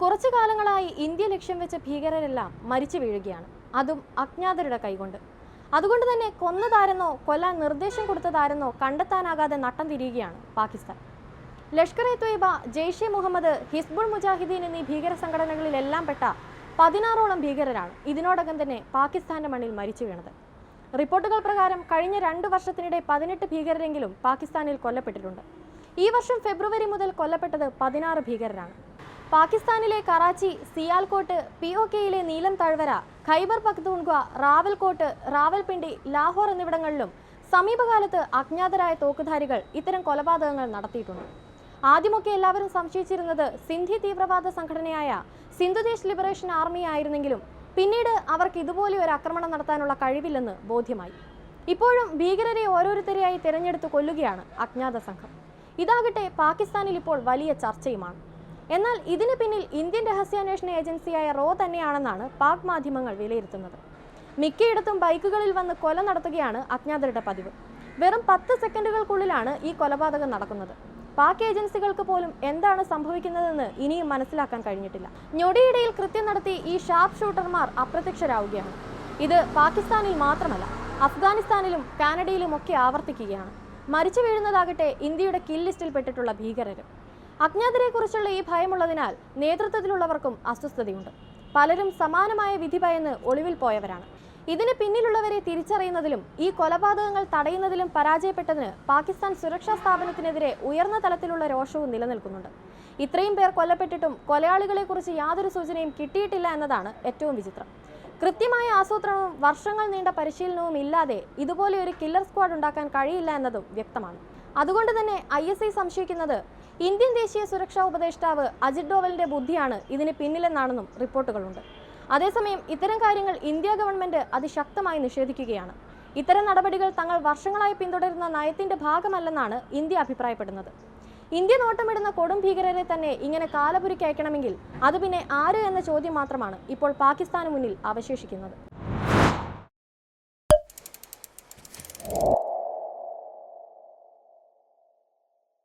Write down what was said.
കുറച്ചു കാലങ്ങളായി ഇന്ത്യ ലക്ഷ്യം വെച്ച ഭീകരരെല്ലാം മരിച്ചു വീഴുകയാണ്. അതും അജ്ഞാതരുടെ കൈകൊണ്ട്. അതുകൊണ്ട് തന്നെ കൊന്നതാരെന്നോ കൊല്ലാൻ നിർദ്ദേശം കൊടുത്തതാരെന്നോ കണ്ടെത്താനാകാതെ നട്ടം തിരിയുകയാണ് പാകിസ്ഥാൻ. ലഷ്കർ എ ത്വയ്ബ ജെയ്ഷെ മുഹമ്മദ് ഹിസ്ബുൾ മുജാഹിദീൻ എന്നീ ഭീകര സംഘടനകളിലെല്ലാം പെട്ട പതിനാറോളം ഭീകരരാണ് ഇതിനോടകം തന്നെ പാകിസ്ഥാന്റെ മണ്ണിൽ മരിച്ചു വീണത്. റിപ്പോർട്ടുകൾ പ്രകാരം കഴിഞ്ഞ രണ്ട് വർഷത്തിനിടെ പതിനെട്ട് ഭീകരരെങ്കിലും പാകിസ്ഥാനിൽ കൊല്ലപ്പെട്ടിട്ടുണ്ട്. ഈ വർഷം ഫെബ്രുവരി മുതൽ കൊല്ലപ്പെട്ടത് പതിനാറ് ഭീകരരാണ്. പാകിസ്ഥാനിലെ കറാച്ചി സിയാൽകോട്ട് പി ഒ കെയിലെ നീലം താഴ്വര ഖൈബർ പഖ്തൂൺഗ്വ റാവൽകോട്ട് റാവൽപിണ്ടി ലാഹോർ എന്നിവിടങ്ങളിലും സമീപകാലത്ത് അജ്ഞാതരായ തോക്കുധാരികൾ ഇത്തരം കൊലപാതകങ്ങൾ നടത്തിയിട്ടുണ്ട്. ആദ്യമൊക്കെ എല്ലാവരും സംശയിച്ചിരുന്നത് സിന്ധി തീവ്രവാദ സംഘടനയായ സിന്ധുദേശ് ലിബറേഷൻ ആർമി ആയിരുന്നെങ്കിലും പിന്നീട് അവർക്ക് ഇതുപോലെ ഒരു ആക്രമണം നടത്താനുള്ള കഴിവില്ലെന്ന് ബോധ്യമായി. ഇപ്പോഴും ഭീകരരെ ഓരോരുത്തരെയായി തിരഞ്ഞെടുത്ത് കൊല്ലുകയാണ് അജ്ഞാത സംഘം. ഇതാകട്ടെ പാകിസ്ഥാനിൽ ഇപ്പോൾ വലിയ ചർച്ചയുമാണ്. എന്നാൽ ഇതിന് പിന്നിൽ ഇന്ത്യൻ രഹസ്യാന്വേഷണ ഏജൻസിയായ റോ തന്നെയാണെന്നാണ് പാക് മാധ്യമങ്ങൾ വിലയിരുത്തുന്നത്. മിക്കയിടത്തും ബൈക്കുകളിൽ വന്ന് കൊല നടത്തുകയാണ് അജ്ഞാതരുടെ പതിവ്. വെറും പത്ത് സെക്കൻഡുകൾക്കുള്ളിലാണ് ഈ കൊലപാതകം നടക്കുന്നത്. പാക് ഏജൻസികൾക്ക് പോലും എന്താണ് സംഭവിക്കുന്നതെന്ന് ഇനിയും മനസ്സിലാക്കാൻ കഴിഞ്ഞിട്ടില്ല. ഞൊടിയിടയിൽ കൃത്യം നടത്തി ഈ ഷാർപ്പ് ഷൂട്ടർമാർ അപ്രത്യക്ഷരാവുകയാണ്. ഇത് പാകിസ്ഥാനിൽ മാത്രമല്ല അഫ്ഗാനിസ്ഥാനിലും കാനഡയിലും ഒക്കെ ആവർത്തിക്കുകയാണ്. മരിച്ചു വീഴുന്നതാകട്ടെ ഇന്ത്യയുടെ കിൽ ലിസ്റ്റിൽ പെട്ടിട്ടുള്ള ഭീകരരും. അജ്ഞാതരെക്കുറിച്ചുള്ള ഈ ഭയമുള്ളതിനാൽ നേതൃത്വത്തിലുള്ളവർക്കും അസ്വസ്ഥതയുണ്ട്. പലരും സമാനമായ വിധി ഭയന്ന് ഒളിവിൽ പോയവരാണ്. ഇതിന് പിന്നിലുള്ളവരെ തിരിച്ചറിയുന്നതിലും ഈ കൊലപാതകങ്ങൾ തടയുന്നതിലും പരാജയപ്പെട്ടതിന് പാകിസ്ഥാൻ സുരക്ഷാ സ്ഥാപനത്തിനെതിരെ ഉയർന്ന തലത്തിലുള്ള രോഷവും നിലനിൽക്കുന്നുണ്ട്. ഇത്രയും പേർ കൊല്ലപ്പെട്ടിട്ടും കൊലയാളികളെക്കുറിച്ച് യാതൊരു സൂചനയും കിട്ടിയിട്ടില്ല എന്നതാണ് ഏറ്റവും വിചിത്രം. കൃത്യമായ ആസൂത്രണവും വർഷങ്ങൾ നീണ്ട പരിശീലനവും ഇല്ലാതെ ഇതുപോലെ ഒരു കില്ലർ സ്ക്വാഡ് ഉണ്ടാക്കാൻ കഴിയില്ല എന്നതും വ്യക്തമാണ്. അതുകൊണ്ട് തന്നെ ഐ സംശയിക്കുന്നത് ഇന്ത്യൻ ദേശീയ സുരക്ഷാ ഉപദേഷ്ടാവ് അജിത് ഡോവലിന്റെ ബുദ്ധിയാണ് ഇതിന് പിന്നിലെന്നാണെന്നും റിപ്പോർട്ടുകളുണ്ട്. അതേസമയം ഇത്തരം കാര്യങ്ങൾ ഇന്ത്യ ഗവൺമെന്റ് അതിശക്തമായി നിഷേധിക്കുകയാണ്. ഇത്തരം നടപടികൾ തങ്ങൾ വർഷങ്ങളായി പിന്തുടരുന്ന നയത്തിന്റെ ഭാഗമല്ലെന്നാണ് ഇന്ത്യ അഭിപ്രായപ്പെടുന്നത്. ഇന്ത്യ നോട്ടമിടുന്ന കൊടും ഭീകരരെ തന്നെ ഇങ്ങനെ കാലപുരിക്കയക്കണമെങ്കിൽ അത് പിന്നെ ആര് എന്ന ചോദ്യം മാത്രമാണ് ഇപ്പോൾ പാകിസ്ഥാന് മുന്നിൽ അവശേഷിക്കുന്നത്.